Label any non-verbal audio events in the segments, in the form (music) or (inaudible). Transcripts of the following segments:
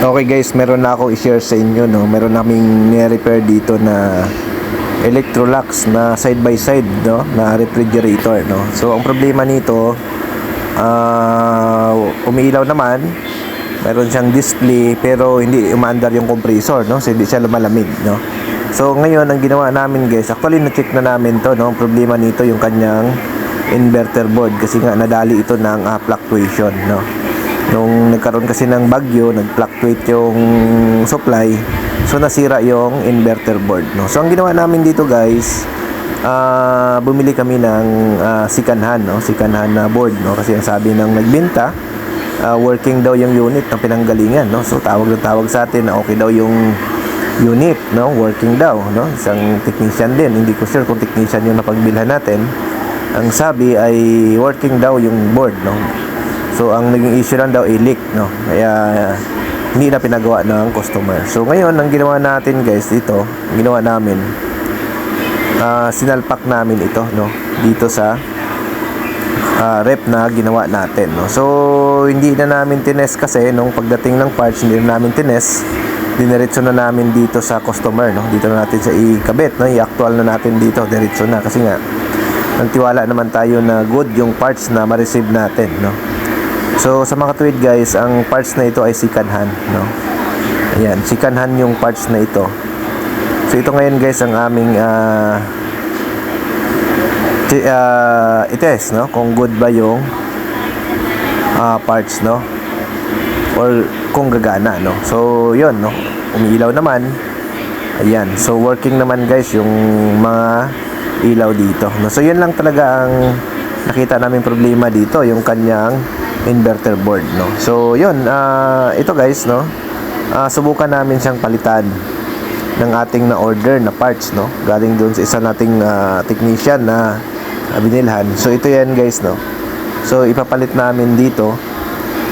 Okay guys, meron na ako i-share sa inyo no. Meron naming ni-repair dito na Electrolux na side by side no? Na refrigerator no. So ang problema nito ah umiilaw naman. Meron siyang display pero hindi umaandar yung compressor no? So hindi siya lumalamig no? So ngayon ang ginawa namin guys actually na-check na namin to no? Ang problema nito yung kanyang inverter board. Kasi nga nadali ito ng ah, fluctuation no nung nagkaroon kasi ng bagyo nag-fluctuate yung supply. So nasira yung inverter board no? So ang ginawa namin dito guys ah bumili kami ng ah, sikanhan no? Sikanhan na board no? Kasi ang sabi ng nagbenta ah, working daw yung unit ng pinanggalingan no? So tawag na tawag sa atin na okay daw yung unit no? Working daw no? Isang technician din. Hindi ko sure kung technician yung napagbilhan natin. Ang sabi ay working daw yung board no so ang naging issue lang daw ay leak no? Kaya hindi na pinagawa ng customer. So ngayon ang ginawa natin guys dito ginawa namin ah, sinalpak namin ito no? Dito sa ah, rep na ginawa natin no? So hindi na namin tines kasi nung pagdating ng parts hindi na namin tines. Diniretso na namin dito sa customer no? Dito na natin sa ikabit no? I-actual na natin dito diretso na. Kasi nga nagtiwala naman tayo na good yung parts na ma-receive natin no so sa mga tweet guys ang parts na ito ay sikanhan no? Ayan sikanhan yung parts na ito. So ito ngayon guys ang aming ti- ah, itest no? Kung good ba yung ah, parts no? Or kung gagana no? So yun no? Umiilaw naman. Ayan so working naman guys yung mga ilaw dito no? So yun lang talaga ang nakita namin problema dito yung kanyang inverter board no? So yun ah, ito guys no? Ah, subukan namin siyang palitan ng ating na order na parts no? Galing doon sa isa nating ah, technician na ah, binilhan. So ito yan guys no? So ipapalit namin dito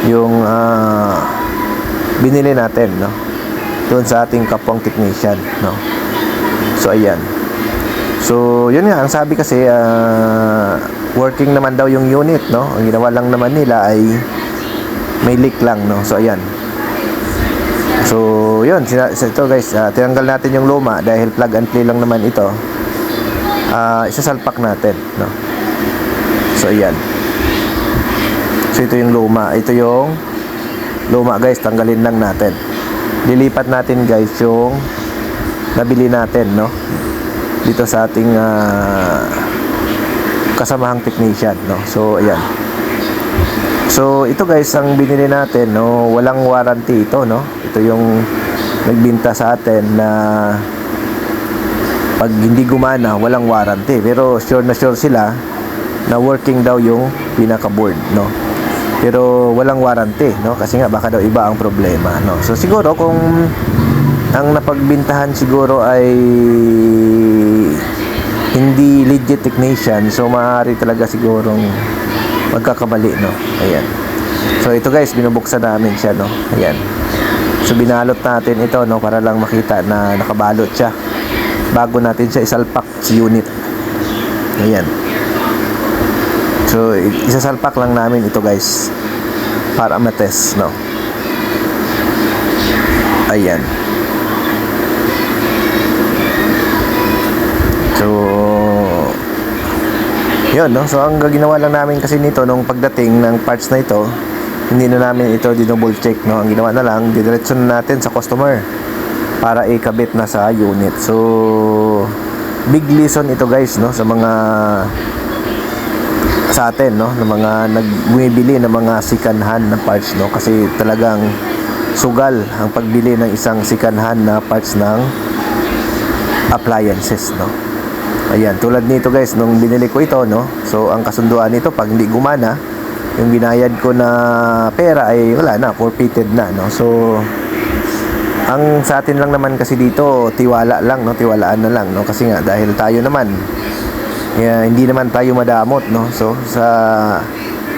yung ah, binili natin no? Doon sa ating kapwang technician no? So ayan. So yun nga ang sabi kasi ah, working naman daw yung unit no ang ginawa lang naman nila ay may leak lang no so ayan So, yun. Ito guys, ah, tinanggal natin yung luma dahil plug and play lang naman ito. Ah, isasalpak natin, no? So, ayan. So, ito yung luma. Ito yung luma guys, tanggalin lang natin. Lilipat natin guys yung nabili natin, no? Dito sa ating ah, kasamahang technician, no? So, ayan. So, ito guys, ang binili natin, no, walang warranty ito, no? Ito yung nagbinta sa atin na pag hindi gumana, walang warranty. Pero sure na sure sila na working daw yung pinaka-board, no? Pero walang warranty, no? Kasi nga baka daw iba ang problema, no? So siguro kung ang napagbintahan siguro ay hindi legit technician, so maaari talaga sigurong magkakamali, no? Ayan. So ito guys, binubuksan namin siya, no? Ayan. So binalot natin ito, no? Para lang makita na nakabalot siya. Bago natin siya isalpak sa unit. Ayan. So isasalpak lang namin ito guys. Para matest, no? Ayan. Yun, no? So, ang ginawa lang namin kasi nito nung pagdating ng parts na ito, hindi na namin ito dinouble check, no? Ang ginawa na lang, didiretso na natin sa customer para ikabit na sa unit. So, big lesson ito guys, no? Sa mga sa atin, no? Ng mga nagbumibili ng mga sikanhan na parts, no? Kasi talagang sugal ang pagbili ng isang sikanhan na parts ng appliances, no? Ayan, tulad nito guys, nung binili ko ito, no? So, ang kasunduan nito, pag hindi gumana, yung binayad ko na pera ay wala na, forfeited na, no? So, ang sa atin lang naman kasi dito, tiwala lang, no? Tiwalaan na lang, no? Kasi nga, dahil tayo naman, kaya hindi naman tayo madamot, no? So, sa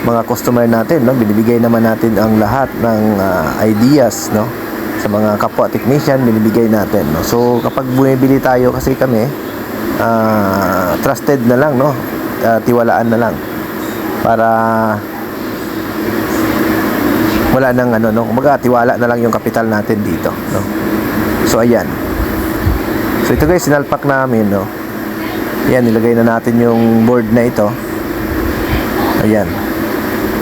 mga customer natin, no? Binibigay naman natin ang lahat ng ah, ideas, no? Sa mga kapwa technician, binibigay natin, no? So, kapag bumibili tayo kasi kami, ah, trusted na lang no? Ah, tiwalaan na lang. Para wala nang ano no? Kumaga tiwala na lang yung kapital natin dito no? So ayan. So ito guys sinalpak namin no? Ayan nilagay na natin yung board na ito. Ayan.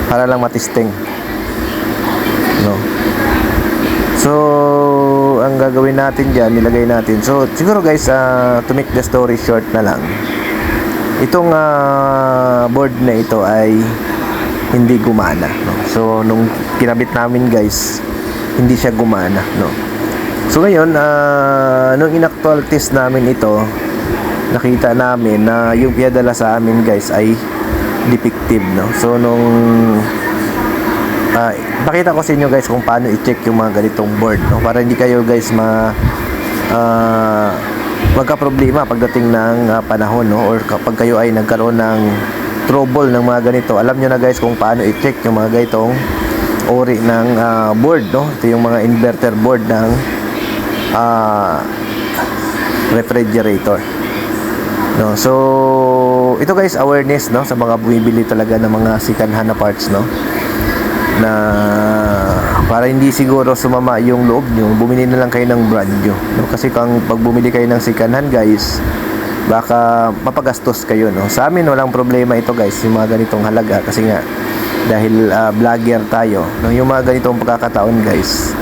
Para lang matisting. No? So ang gagawin natin dyan nilagay natin. So siguro guys ah, to make the story short na lang. Itong ah, board na ito ay hindi gumana no? so nung kinabit namin guys hindi siya gumana no? So ngayon ah, nung inactual test namin ito nakita namin na yung pinadala sa amin guys ay defective no? So nung ah, pakita ko sa inyo guys kung paano i-check yung mga ganitong board no? Para hindi kayo guys ma ah, magka problema pagdating ng ah, panahon no? Or kapag kayo ay nagkaroon ng trouble ng mga ganito. Alam nyo na guys kung paano i-check yung mga ganitong ori ng ah, board no? Ito yung mga inverter board ng ah, refrigerator. No? So ito guys awareness no? Sa mga bumibili talaga ng mga sikanhan na parts no na para hindi siguro sumama yung loob nyo, bumili na lang kayo ng brand new. No? Kasi kung pag bumili kayo ng sikanhan guys, baka mapagastos kayo. No? Sa amin walang problema ito guys, yung mga ganitong halaga. Kasi nga, dahil ah, vlogger tayo, no? yung mga ganitong pagkakataon guys,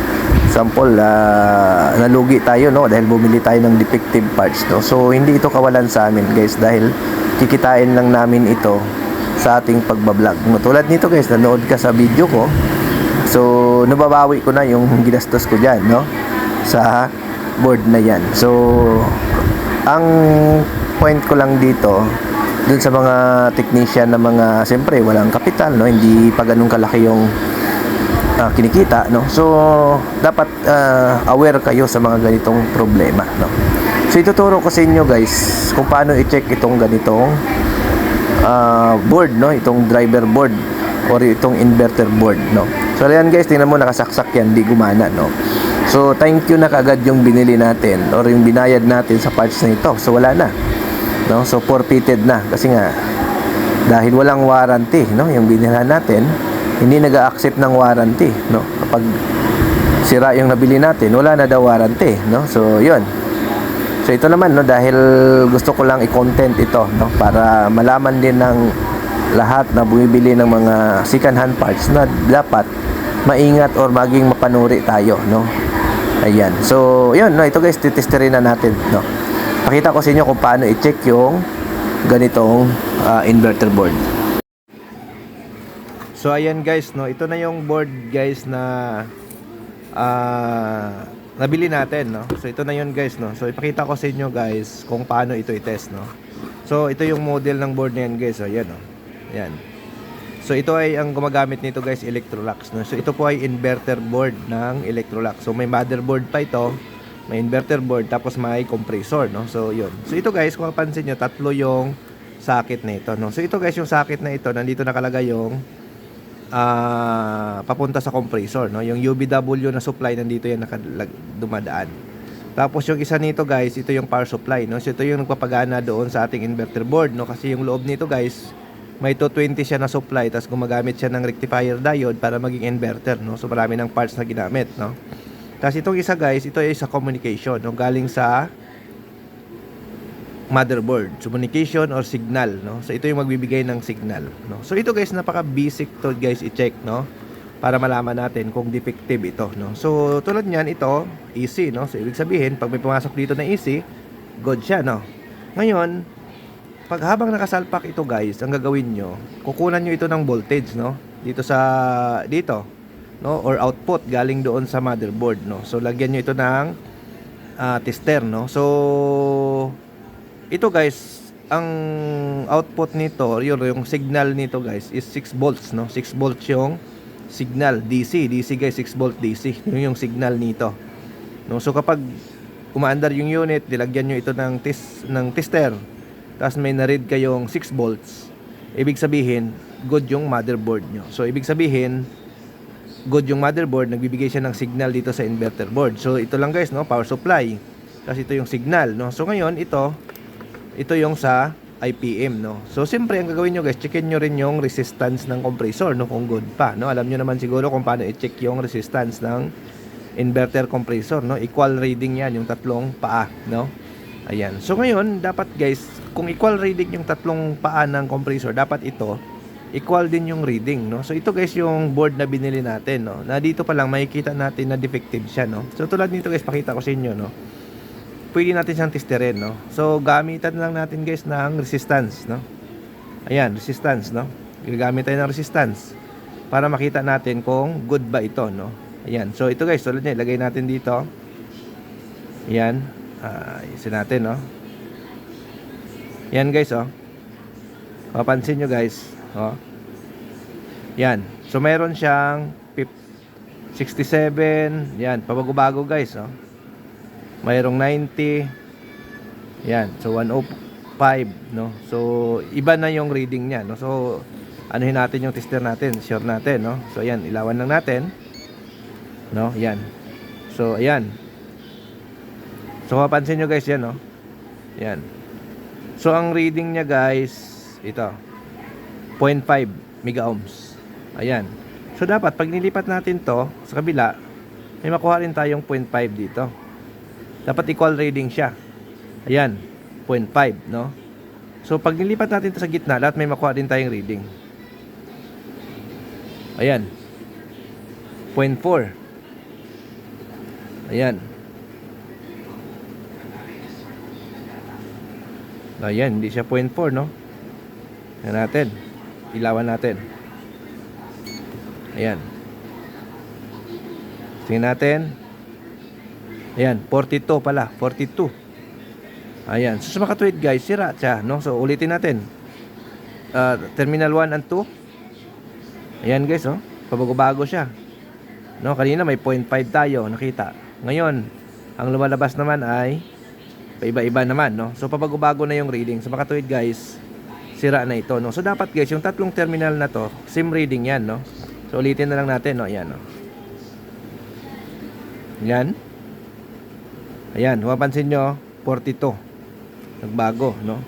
sample, ah, nalugi tayo no? dahil bumili tayo ng defective parts. No? So, hindi ito kawalan sa amin guys dahil kikitain lang namin ito sa ating pagbablog. Tulad nito guys, nanood ka sa video ko. So, nababawi ko na yung ginastos ko dyan, no? Sa board na yan. So, ang point ko lang dito, dun sa mga technician na mga, siyempre, walang kapital, no? Hindi pa ganun kalaki yung ah, kinikita, no? So, dapat ah, aware kayo sa mga ganitong problema, no? So, ituturo ko sa inyo, guys, kung paano i-check itong ganitong ah, board no? Itong driver board or itong inverter board no? So ayan guys tingnan mo nakasaksak yan di gumana no? So thank you na kagad yung binili natin or yung binayad natin sa parts na ito. So wala na no? So forfeited na. Kasi nga dahil walang warranty no? Yung binilhan natin hindi nag-accept ng warranty no? Kapag sira yung nabili natin wala na daw warranty no? So yun So ito naman no dahil gusto ko lang i-content ito no para malaman din ng lahat na bumibili ng mga second hand parts na dapat maingat or maging mapanuri tayo no. Ayan. So yun no ito guys titesterin na natin no. Pakita ko sa inyo kung paano i-check yung ganitong ah, inverter board. So ayan guys no ito na yung board guys na ah nabili natin, no? So, ito na yun, guys, no? So, ipakita ko sa inyo, guys, kung paano ito i-test, no? So, ito yung model ng board na yan, guys. So, yan, no? Yan. So, ito ay ang gumagamit nito, guys, Electrolux, no? So, ito po ay inverter board ng Electrolux. So, may motherboard pa ito, may inverter board, tapos may compressor, no? So, yun. So, ito, guys, kung mapansin nyo, tatlo yung socket na ito, no? So, ito, guys, yung socket na ito, nandito nakalagay yung ah papunta sa compressor no? Yung UBW na supply nandito yan nakalag, dumadaan. Tapos yung isa nito guys ito yung power supply no? So ito yung nagpapagana doon sa ating inverter board no? Kasi yung loob nito guys may 220 siya na supply tapos gumagamit siya ng rectifier diode para maging inverter no? So marami ng parts na ginamit no? Tapos itong isa guys ito ay sa communication no? Galing sa motherboard, communication or signal, no? So ito yung magbibigay ng signal, no? So ito guys, napaka basic to guys i-check, no? Para malaman natin kung defective ito, no? So tulad niyan ito, easy, no? So ibig sabihin, pag may pumasok dito na easy, good siya, no? Ngayon, pag habang nakasalpak ito guys, ang gagawin nyo, kukunan nyo ito ng voltage, no? Dito sa, dito, no? Or output galing doon sa motherboard, no? So lagyan nyo ito ng ah, tester, no? So, ito guys, ang output nito, yun, yung signal nito guys is 6 volts, no? 6 volts yung signal DC, DC guys, 6 volt DC. (laughs) Yun yung signal nito. No? So kapag umaandar yung unit, dilagyan nyo ito ng tes ng tester. Tapos may na-read kayong 6 volts. Ibig sabihin, good yung motherboard nyo. So ibig sabihin, good yung motherboard, nagbibigay siya ng signal dito sa inverter board. So ito lang guys, no, power supply. Kasi ito yung signal, no. So ngayon ito, ito yung sa IPM no. So siyempre ang gagawin nyo guys, checkin nyo rin yung resistance ng compressor no kung good pa no. Alam nyo naman siguro kung paano i-check yung resistance ng inverter compressor no. Equal reading yan yung tatlong paa no. Ayan. So ngayon dapat guys, kung equal reading yung tatlong paa ng compressor, dapat ito equal din yung reading no. So ito guys yung board na binili natin no. Na dito pa lang makikita natin na defective siya no. So tulad nito guys, pakita ko sa inyo no pwede natin siyang testerin, no? So, gamitan lang natin guys ng resistance, no? Ayan, resistance, no? Gagamit tayo ng resistance para makita natin kung good ba ito, no? Ayan. So, ito guys, tulad niya, ilagay natin dito. Ayan. Ah, isin natin, no? Yan guys, oh. Papansin nyo guys, oh. Yan. So, mayroon siyang pip- 67. Yan, pabago-bago guys, oh mayroong 90 yan so 105 no? So iba na yung reading niya no? So anuhin natin yung tester natin sure natin no? So ayan ilawan lang natin no? Yan. So ayan. So mapansin nyo guys yan no? Yan. So ang reading niya guys ito 0.5 mega ohms ayan. So dapat pag nilipat natin to sa kabila may makuha rin tayong 0.5 dito dapat equal reading siya. Ayan, 0.5, no? So, pag nilipat natin sa gitna, lahat may makuha din tayong reading. Ayan. 0.4. Ayan. Ayan, hindi siya 0.4, no? Ayan natin. Ilawan natin. Ayan. Tingnan natin. Ayan, 42 pala, 42. Ayan, so sa guys, sira siya, no? So ulitin natin. Uh, terminal 1 and 2. Ayan guys, oh. Pabago-bago siya. No, kanina may 0.5 tayo, nakita. Ngayon, ang lumalabas naman ay paiba-iba naman, no? So pabago-bago na yung reading. Makatuwid guys, sira na ito, no? So dapat guys, yung tatlong terminal na to, same reading yan, no? So ulitin na lang natin, no? Ayan, no? Yan. Ayan, mapansin nyo, 42. Nagbago, no?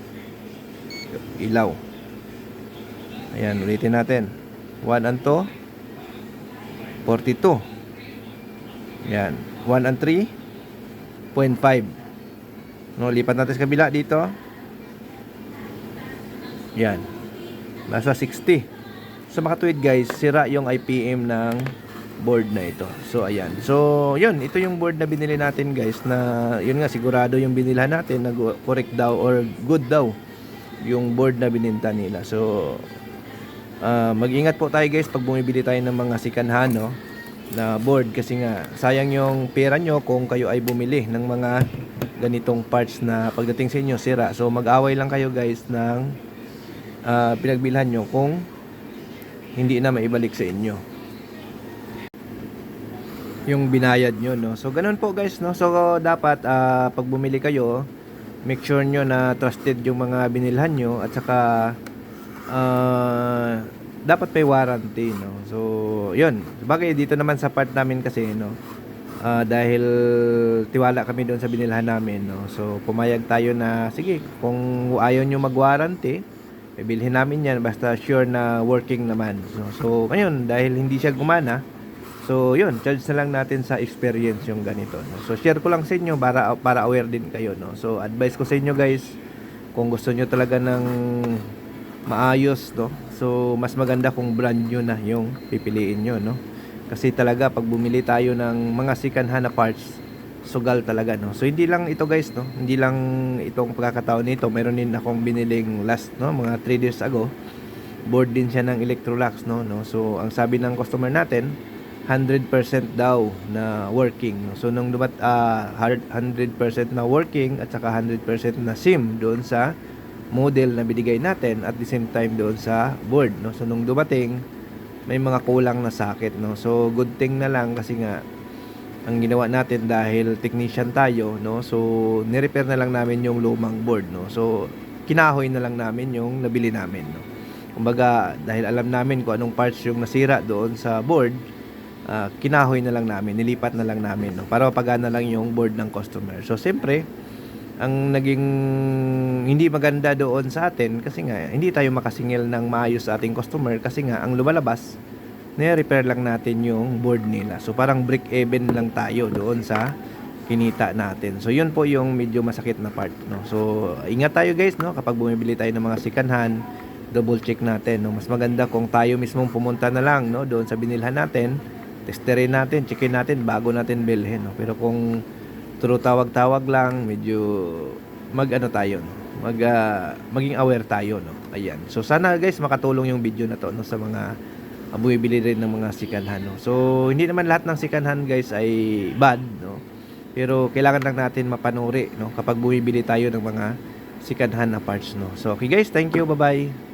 Ilaw. Ayan, ulitin natin. 1 and 2. 42. Ayan. 1 and 3. 0.5. No, lipat natin sa kabila dito. Ayan. Nasa 60. Sa makatuwid guys, sira yung IPM ng board na ito. So ayan. So yun, ito yung board na binili natin guys na yun nga sigurado yung binilhan natin na correct daw or good daw yung board na bininta nila. So uh, mag-ingat po tayo guys pag bumibili tayo ng mga sikanhan no na board kasi nga sayang yung pera nyo kung kayo ay bumili ng mga ganitong parts na pagdating sa inyo sira. So mag-away lang kayo guys ng uh, pinagbilhan nyo kung hindi na maibalik sa inyo yung binayad nyo, no? So, ganun po guys, no? So, dapat, uh, pag bumili kayo, make sure nyo na trusted yung mga binilhan nyo at saka, uh, dapat may warranty, no? So, yun. Bagay, dito naman sa part namin kasi, no? Uh, dahil tiwala kami doon sa binilhan namin, no? So, pumayag tayo na, sige, kung ayaw nyo mag-warranty, bibilhin namin yan, basta sure na working naman. So, so ngayon, dahil hindi siya gumana, So, yun, charge na lang natin sa experience yung ganito. No? So, share ko lang sa inyo para, para aware din kayo. No? So, advice ko sa inyo guys, kung gusto nyo talaga ng maayos, no? so mas maganda kung brand nyo na yung pipiliin nyo. No? Kasi talaga, pag bumili tayo ng mga second na parts, sugal talaga. No? So, hindi lang ito guys, no? hindi lang itong pagkakataon nito. Meron din akong biniling last, no? mga 3 days ago. Board din siya ng Electrolux. No? No? So, ang sabi ng customer natin, 100% daw na working. So nung dumat uh, 100% na working at saka 100% na SIM doon sa model na binigay natin at the same time doon sa board, no. So nung dumating may mga kulang na sakit, no. So good thing na lang kasi nga ang ginawa natin dahil technician tayo, no. So ni-repair na lang namin yung lumang board, no. So kinahoy na lang namin yung nabili namin, no. Kumbaga dahil alam namin kung anong parts yung nasira doon sa board, uh, kinahoy na lang namin, nilipat na lang namin no, para mapagana lang yung board ng customer. So, siyempre, ang naging hindi maganda doon sa atin kasi nga hindi tayo makasingil ng maayos sa ating customer kasi nga ang lumalabas nire-repair lang natin yung board nila. So parang break even lang tayo doon sa kinita natin. So yun po yung medyo masakit na part, no. So ingat tayo guys, no, kapag bumibili tayo ng mga second hand, double check natin, no. Mas maganda kung tayo mismong pumunta na lang, no, doon sa binilhan natin, testerin natin, checkin natin bago natin bilhin, no. Pero kung through tawag-tawag lang, medyo mag ano tayo, no? mag ah, maging aware tayo, no. Ayan. So sana guys makatulong yung video na to no sa mga uh, bumibili rin ng mga second hand, no. So hindi naman lahat ng second hand guys ay bad, no. Pero kailangan lang natin mapanuri, no, kapag bumibili tayo ng mga second hand na parts, no. So okay guys, thank you. Bye-bye.